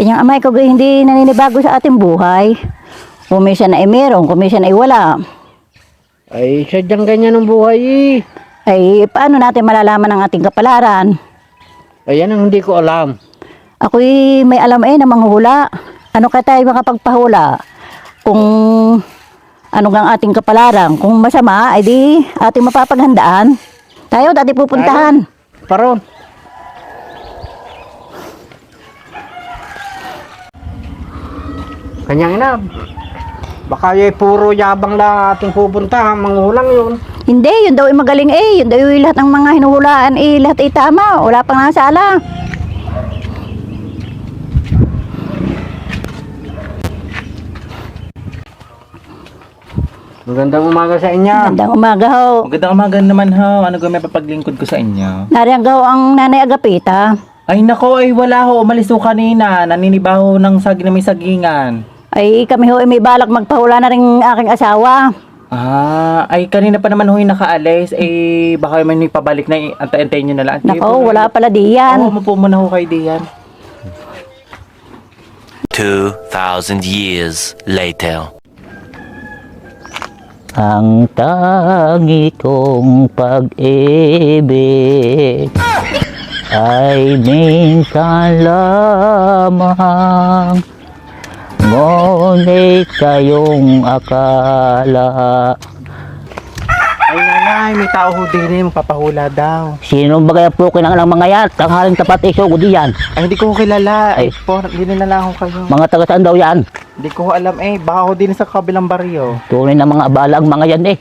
Kanyang amay ko hindi naninibago sa ating buhay. Kumisyon ay meron, kumisyon ay wala. Ay, sadyang ganyan ang buhay eh. Ay, paano natin malalaman ang ating kapalaran? Ayan ang hindi ko alam. Ako'y may alam eh na manghula. Ano ka tayo makapagpahula? Kung ano ang ating kapalaran. Kung masama, ay di ating mapapaghandaan. Tayo, dati pupuntahan. Paron. Kanyang ina. Baka yung puro yabang lang ating pupunta. Mangulang yun. Hindi, yun daw ay magaling eh. Yun daw ay lahat ng mga hinuhulaan eh, lahat ay tama. Wala pang nasala. Magandang umaga sa inyo. Magandang umaga ho. Magandang umaga naman ho. Ano ga may papaglingkod ko sa inyo? Nariyan ho ang nanay Agapita. Ay nako, ay wala ho. Umalis ho kanina. Naninibaho ng sag na may sagingan. Ay kami ho ay may balak magpahula na rin aking asawa. Ah, ay kanina pa naman ho yung nakaalis. Eh, baka may pabalik na. eh. Antay-antayin nyo na lang. Nako, wala pala diyan. Oo, mapo muna ho kayo diyan. 2,000 years later. Ang tangi kong pag-ibig ay minsan lamang Ngunit kayong akala Ay nanay, may tao ho din eh. Magpapahula daw. Sino ba kaya po kinang mga yan? Tanghaling tapat iso ko diyan Ay, hindi ko ho kilala. Ay, Ay. po, hindi na lang ho kayo. Mga taga saan daw yan? Hindi ko ho alam eh. Baka ho din sa kabilang baryo. Tunay na mga abala ang mga yan eh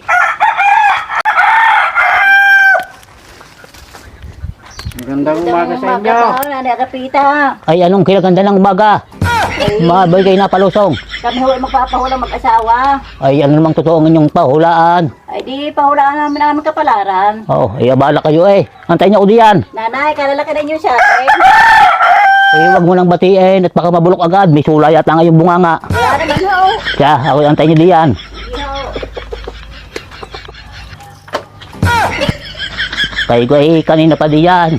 Magandang umaga sa inyo. ho, nanay Agapita. Ay anong kinaganda ng umaga? Mabay kayo na palusong Kami ho ay magpapahula mag-asawa. Ay ano namang totoo ang inyong pahulaan Ay di pahulaan namin namin kapalaran. Oh, ay abala kayo eh. Antayin niyo ako diyan. Nanay, kalalaki na niyo sa akin. Eh, wag mo nang batiin at baka mabulok agad. May sulay at nga yung bunganga. Wala naman ho. Kaya ako yung antayin niyo diyan. Kaya ko eh, kanina pa diyan.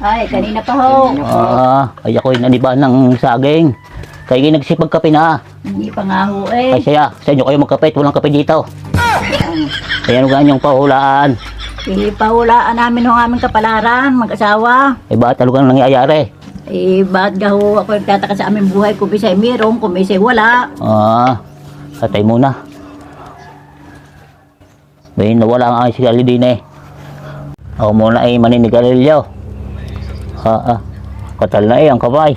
Ay, kanina pa ho. Ah, ay ako yung naniba ng saging. Kaya kayo nagsipag kape na. Hindi pa nga ho Ay eh. saya, sa inyo kayo magkape, walang kape dito. Kaya ano ganyang pahulaan. Eh, pahulaan namin ho ang aming kapalaran, mag-asawa. Eh, bakit talagang nangyayari? Eh, bakit ga ho ako nagtataka sa aming buhay kung bisa'y mayroong, kung bisa'y wala. Ah, atay muna. May nawala nga si Kalidin eh. Ako muna ay maninigarilyo. Ah, ah. Katal na eh, ang kabay.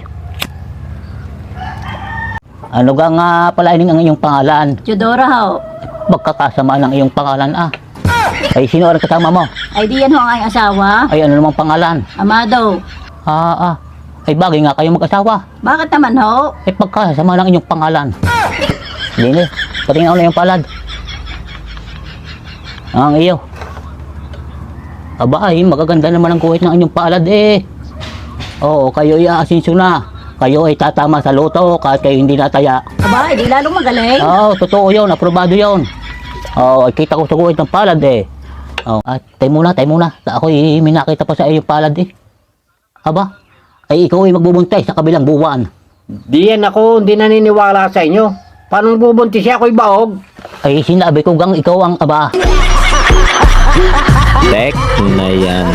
Ano ga nga pala ang iyong pangalan? Teodora ho. Magkakasama ng iyong pangalan ah. Ay, sino ang kasama mo? Ay, di yan ho ang asawa. Ay, ano namang pangalan? Amado. Ah, ah. Ay, bagay nga kayo mag-asawa. Bakit naman ho? Ay, pagkasama ng inyong pangalan. Hindi, patingin ako na yung palad. Ang iyo. Aba ay, magaganda naman ang kuwit ng inyong palad eh. Oo, kayo ay aasinso na. Kayo ay tatama sa loto kahit kayo hindi nataya. Aba, di lalong magaling. Oo, totoo yun, aprobado yun. Oo, ay kita ko sa kuwit ng palad eh. Oo, at tayo muna, tayo muna. Ako ay may nakita pa sa iyong palad eh. Aba, ay ikaw ay magbubuntay sa kabilang buwan. Di yan ako, hindi naniniwala sa inyo. Paano bubuntis siya ako'y baog? Ay sinabi ko gang ikaw ang aba. Tek na yan.